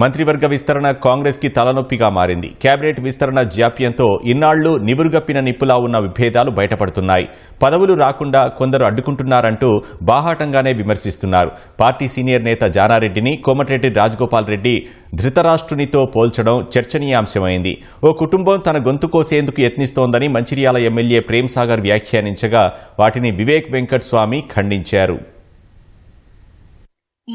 మంత్రివర్గ విస్తరణ కాంగ్రెస్కి తలనొప్పిగా మారింది. కేబినెట్ విస్తరణ జాప్యంతో ఇన్నాళ్ళు నిబురుగప్పిన నిప్పులా ఉన్న విభేదాలు బయటపడుతున్నాయి. పదవులు రాకుండా కొందరు అడ్డుకుంటున్నారంటూ బాహాటంగానే విమర్శిస్తున్నారు. పార్టీ సీనియర్ నేత జానారెడ్డిని కోమటిరెడ్డి రాజగోపాల్ రెడ్డి ధృతరాష్ట్రునితో పోల్చడం చర్చనీయాంశమైంది. ఓ కుటుంబం తన గొంతు కోసేందుకు యత్నిస్తోందని మంచిర్యాల ఎమ్మెల్యే ప్రేమ్సాగర్ వ్యాఖ్యానించగా వాటిని వివేక్ వెంకట్ స్వామి ఖండించారు.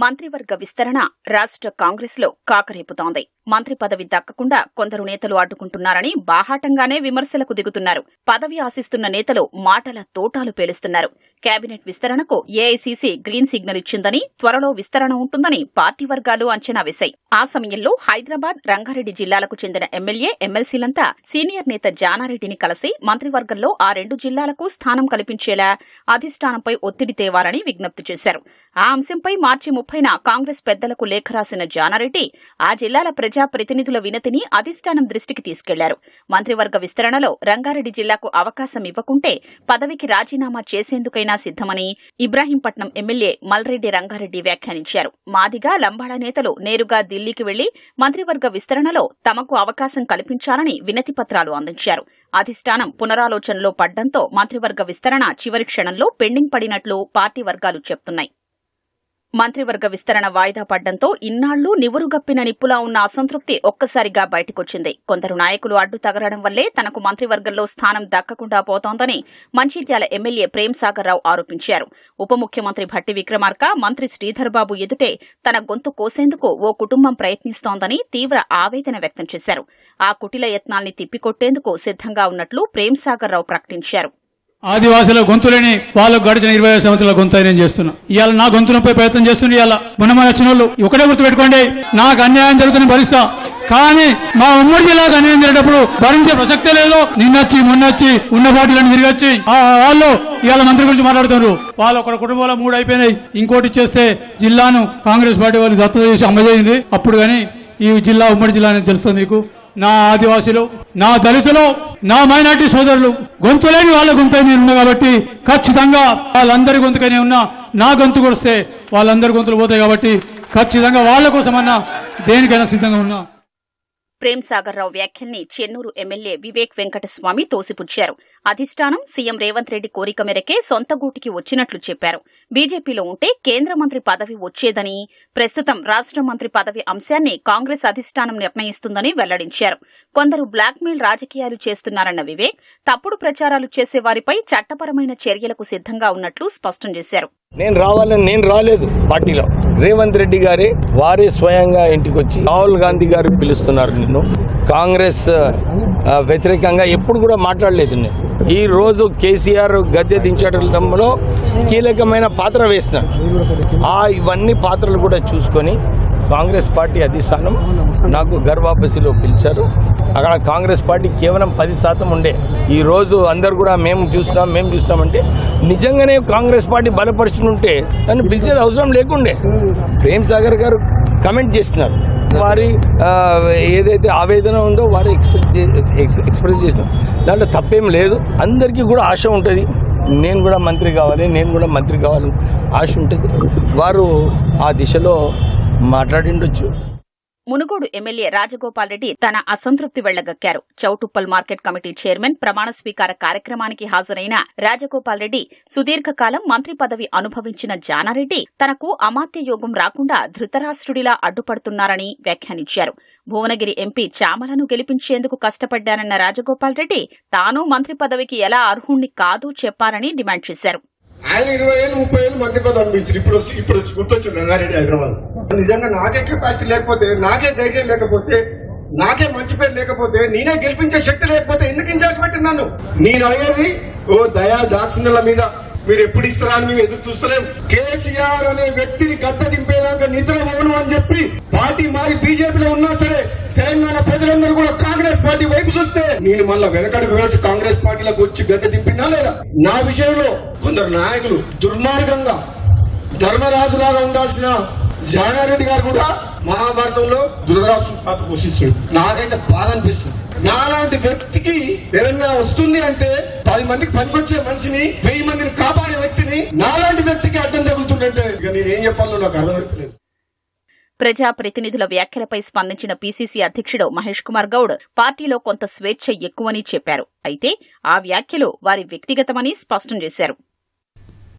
మంత్రివర్గ విస్తరణ రాష్ట్ర కాంగ్రెస్లో కాకరేపుతోంది. మంత్రి పదవి దక్కకుండా కొందరు నేతలు అడ్డుకుంటున్నారని బాహాటంగానే విమర్శలకు దిగుతున్నారు. పదవి ఆశిస్తున్న నేతలు మాటల తోటాలు పేలుస్తున్నారు. కేబినెట్ విస్తరణకు ఏఐసీసీ గ్రీన్ సిగ్నల్ ఇచ్చిందని త్వరలో విస్తరణ ఉంటుందని పార్టీ వర్గాలు అంచనా వేశాయి. ఆ సమయంలో హైదరాబాద్ రంగారెడ్డి జిల్లాలకు చెందిన ఎమ్మెల్యే ఎమ్మెల్సీలంతా సీనియర్ నేత జానారెడ్డిని కలిసి మంత్రివర్గంలో ఆ రెండు జిల్లాలకు స్థానం కల్పించేలా అధిష్టానంపై ఒత్తిడి తేవాలని విజ్ఞప్తి చేశారు. ఆ అంశంపై మార్చి ముప్పైన కాంగ్రెస్ పెద్దలకు లేఖ రాసిన జానారెడ్డి ఆ జిల్లాల ప్రజ ప్రజాప్రతినిధుల వినతిని అధిష్టానం దృష్టికి తీసుకెళ్ళారు. మంత్రివర్గ విస్తరణలో రంగారెడ్డి జిల్లాకు అవకాశం ఇవ్వకుంటే పదవికి రాజీనామా చేసేందుకైనా సిద్దమని ఇబ్రాహీంపట్నం ఎమ్మెల్యే మల్రెడ్డి రంగారెడ్డి వ్యాఖ్యానించారు. మాదిగా లంబాడ నేతలు నేరుగా ఢిల్లీకి వెళ్ళి మంత్రివర్గ విస్తరణలో తమకు అవకాశం కల్పించాలని వినతి పత్రాలు అందించారు. అధిష్టానం పునరాలోచనలో పడ్డంతో మంత్రివర్గ విస్తరణ చివరి క్షణంలో పెండింగ్ పడినట్లు పార్టీ వర్గాలు చెప్తున్నాయి. మంత్రివర్గ విస్తరణ వాయిదా పడ్డంతో ఇన్నాళ్ళు నివురుగప్పిన నిప్పులా ఉన్న అసంతృప్తి ఒక్కసారిగా బయటకొచ్చింది. కొందరు నాయకులు అడ్డు తగలడం వల్లే తనకు మంత్రివర్గంలో స్థానం దక్కకుండా పోతోందని మంచిర్యాల ఎమ్మెల్యే ప్రేమ్సాగర్ రావు ఆరోపించారు. ఉప ముఖ్యమంత్రి భట్టి విక్రమార్క మంత్రి శ్రీధర్బాబు ఎదుటే తన గొంతు కోసేందుకు ఓ కుటుంబం ప్రయత్నిస్తోందని తీవ్ర ఆవేదన వ్యక్తం చేశారు. ఆ కుటిల యత్నాల్ని తిప్పికొట్టేందుకు సిద్ధంగా ఉన్నట్లు ప్రేమ్సాగర్ రావు ప్రకటించారు. ఆదివాసుల గొంతులేని వాళ్ళకు గడిచిన ఇరవై ఐదు సంవత్సరాల గొంతు నేను చేస్తున్నా. ఇవాళ నా గొంతులపై ప్రయత్నం చేస్తుంది ఇవాళ మొన్న వచ్చిన వాళ్ళు ఒకటే గుర్తుపెట్టుకోండి నాకు అన్యాయం జరుగుతున్న భరిస్తా. కానీ మా ఉమ్మడి జిల్లాకు అన్యాయం జరిగేటప్పుడు భరించే ప్రసక్తే లేదు. నిన్నొచ్చి మొన్నొచ్చి ఉన్న పార్టీలను తిరిగొచ్చి వాళ్ళు ఇవాళ మంత్రి గురించి మాట్లాడుతున్నారు. వాళ్ళు ఒక కుటుంబంలో మూడు అయిపోయినాయి. ఇంకోటి చేస్తే జిల్లాను కాంగ్రెస్ పార్టీ వాళ్ళు దత్తత చేసి అమ్మజేయింది అప్పుడు కానీ ఈ జిల్లా ఉమ్మడి జిల్లా అనేది తెలుస్తుంది మీకు. నా ఆదివాసులు నా దళితులు నా మైనార్టీ సోదరులు గొంతులేని వాళ్ళ గొంతు నేను ఉన్నా కాబట్టి ఖచ్చితంగా వాళ్ళందరి గొంతుకనే ఉన్నా నా గొంతు కొడిస్తే వాళ్ళందరి గొంతులు పోతాయి కాబట్టి ఖచ్చితంగా వాళ్ళ కోసమన్నా దేనికైనా సిద్ధంగా ఉన్నా. ప్రేమ్ సాగర్ రావు వ్యాఖ్యల్ని చెన్నూరు ఎమ్మెల్యే వివేక్ వెంకటస్వామి తోసిపుచ్చారు. అధిష్టానం సీఎం రేవంత్ రెడ్డి కోరిక మేరకే సొంత గూటికి వచ్చినట్లు చెప్పారు. బీజేపీలో ఉంటే కేంద్ర మంత్రి పదవి వచ్చేదని ప్రస్తుతం రాష్ట్ర మంత్రి పదవి అంశాన్ని కాంగ్రెస్ అధిష్టానం నిర్ణయిస్తుందని వెల్లడించారు. కొందరు బ్లాక్మెయిల్ రాజకీయాలు చేస్తున్నారన్న వివేక్ తప్పుడు ప్రచారాలు చేసే వారిపై చట్టపరమైన చర్యలకు సిద్ధంగా ఉన్నట్లు స్పష్టం చేశారు. నేను రావాలని నేను రాలేదు పార్టీలో. రేవంత్ రెడ్డి గారే వారే స్వయంగా ఇంటికి వచ్చి రాహుల్ గాంధీ గారు పిలుస్తున్నారు నిన్ను. కాంగ్రెస్ వ్యతిరేకంగా ఎప్పుడు కూడా మాట్లాడలేదు నేను ఈ రోజు కేసీఆర్ గద్దె దించడంలో కీలకమైన పాత్ర వేసినాడు. ఆ ఇవన్నీ పాత్రలు కూడా చూసుకొని కాంగ్రెస్ పార్టీ అధిష్టానం నాకు గర్వాపసిలో పిలిచారు. అక్కడ కాంగ్రెస్ పార్టీ కేవలం పది శాతం ఉండే. ఈ రోజు అందరు కూడా మేము చూసినాం మేము చూసినామంటే నిజంగానే కాంగ్రెస్ పార్టీ బలపరుచుని ఉంటే నన్ను పిలిచేది అవసరం లేకుండే. ప్రేమ్ సాగర్ గారు కమెంట్ చేస్తున్నారు. వారి ఏదైతే ఆవేదన ఉందో వారు ఎక్స్పెక్ట్ ఎక్స్- ఎక్స్ప్రెస్ చేసినారు దాంట్లో తప్పేం లేదు. అందరికీ కూడా ఆశ ఉంటుంది. నేను కూడా మంత్రి కావాలి నేను కూడా మంత్రి కావాలి ఆశ ఉంటుంది. వారు ఆ దిశలో మాట్లాడిండొచ్చు. మునుగోడు ఎమ్మెల్యే రాజగోపాల్ రెడ్డి తన అసంతృప్తి వెళ్ళగక్కారు. చౌటుప్పల్ మార్కెట్ కమిటీ చైర్మన్ ప్రమాణ స్వీకార కార్యక్రమానికి హాజరైన రాజగోపాల్ రెడ్డి సుదీర్ఘకాలం మంత్రి పదవి అనుభవించిన జానారెడ్డి తనకు అమాత్య యోగం రాకుండా ధృతరాష్ట్రుడిలా అడ్డుపడుతున్నారని వ్యాఖ్యానించారు. భువనగిరి ఎంపీ చామలను గెలిపించేందుకు కష్టపడ్డానన్న రాజగోపాల్ రెడ్డి తాను మంత్రి పదవికి ఎలా అర్హుణ్ణి కాదు చెప్పారని డిమాండ్ చేశారు. ఆయన ఇరవై ఏళ్ళు ముప్పై ఏళ్ళు మంత్రి పదవి అనిపించారు ఇప్పుడు వచ్చి ఇప్పుడు వచ్చి గుర్తొచ్చింది రంగారెడ్డి హైదరాబాద్. నిజంగా నాకే కెపాసిటీ లేకపోతే నాకే ధైర్యం లేకపోతే నాకే మంచి పేరు లేకపోతే నేనే గెలిపించే శక్తి లేకపోతే ఎందుకు ఇన్ఛార్జ్ పెట్టినాను నేను అడిగేది ఓ దయా దాక్షిణ్యుల మీద. మీరు ఎప్పుడు ఇస్తారా అని మేము ఎదురు చూస్తలేం. కేసీఆర్ అనే వ్యక్తిని గద్ద దింపేదాకా నిద్ర పోను అని చెప్పి పార్టీ మారి బీజేపీలో ఉన్నా సరే తెలంగాణ ప్రజలందరూ కూడా కాంగ్రెస్ పార్టీ వైపు చూస్తే నేను మళ్ళా వెనకడుగు వేసి కాంగ్రెస్ పార్టీలకు వచ్చి గద్దె దింపినా లేదా? నా విషయంలో కొందరు నాయకులు దుర్మార్గంగా ధర్మరాజులాగా ఉండాల్సిన జానారెడ్డి గారు కూడా మహాభారతంలో దురదరాష్ట్రం పాత్ర పోషిస్తుంది నాకైతే బాధ అనిపిస్తుంది. నాలాంటి వ్యక్తికి ఏదన్నా వస్తుంది అంటే పది మందికి పనికొచ్చే మనిషిని వెయ్యి మందిని కాపాడే వ్యక్తిని నాలాంటి వ్యక్తికి అడ్డం తగులుతుందంటే ఇక నేనేం చెప్పాలో నాకు అర్థమవుతలేదు. ప్రజాప్రతినిధుల వ్యాఖ్యలపై స్పందించిన పీసీసీ అధ్యక్షుడు మహేష్ కుమార్ గౌడ్ పార్టీలో కొంత స్వేచ్ఛ ఎక్కువని చెప్పారు. అయితే ఆ వ్యాఖ్యలు వారి వ్యక్తిగతమని స్పష్టం చేశారు.